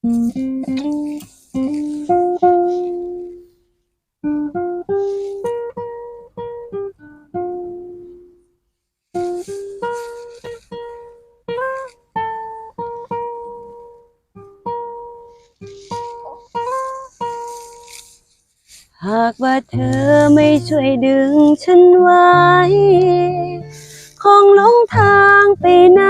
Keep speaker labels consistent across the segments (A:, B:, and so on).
A: หากว่าเธอไม่ช่วยดึงฉันไว้ คงหลงทางไปไหน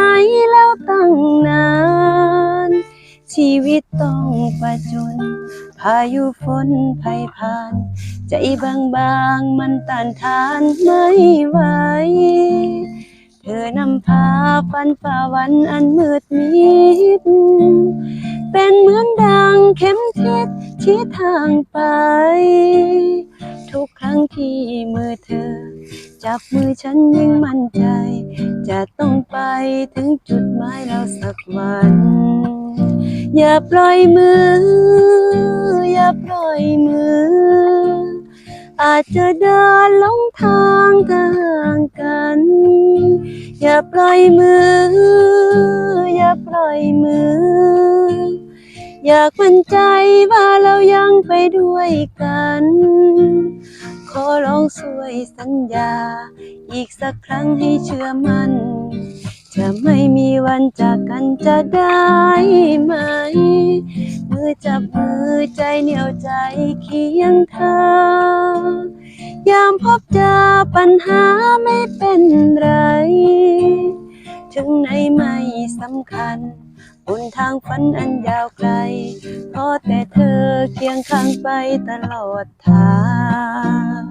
A: วิตต้องประจนพายุฝนภัยผ่าน ใจบางบางๆมันต้านทานไม่ไหว เธอนำพาฝันฝ่าวันอันมืดมิด เป็นเหมือนดังเข็มทิศชี้ทางไป ทุกครั้งที่มือเธอ จับมือฉันยิ่งมั่นใจ จะต้องไปถึงจุดหมายเราสักวัน อย่าปล่อยมือ อย่าปล่อยมือ อาจจะเดินหลงทางต่างกัน อย่าปล่อยมือ อย่าปล่อยมือ อยากมั่นใจว่าเรายังไปด้วยกัน ขอร้องสวยสัญญา อีกสักครั้งให้เชื่อมัน่น จะไม่มีวันจากกันจะได้ไหม มือจับมือใจเหนียวใจเคียงเธอยามพบเจอปัญหาไม่เป็นไร ถึงไหนไม่สำคัญบนทางฝันอันยาวไกลขอแต่เธอเคียงข้างไปตลอดทาง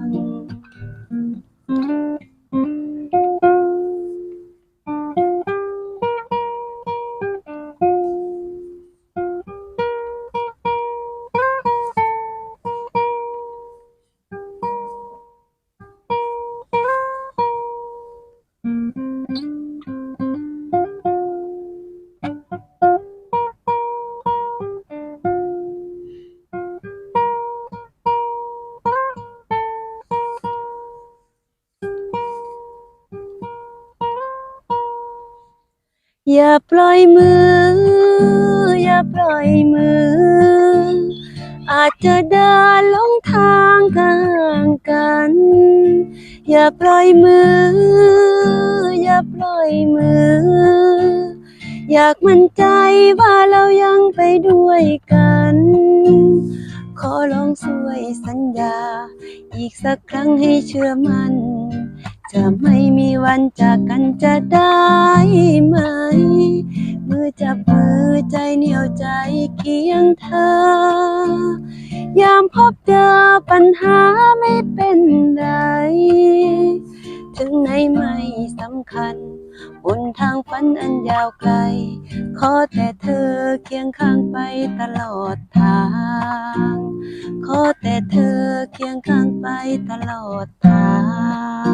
A: อย่าปล่อยมือ อย่าปล่อยมือ อาจจะเดินลงทางข้างกัน อย่าปล่อยมือ อย่าปล่อยมือ อยากมั่นใจว่าเรายังไปด้วยกัน ขอลองสวยสัญญา อีกสักครั้งให้เชื่อมัน่น จะไม่มีวันจากกันจะได้ไหม มือจับมือใจเหนียวใจเคียงเธอยามพบเจอปัญหาไม่เป็นไร ถึงไหนไม่สำคัญ บนทางฝันอันยาวไกล ขอแต่เธอเคียงข้างไปตลอดทาง ขอแต่เธอเคียงข้างไปตลอดทาง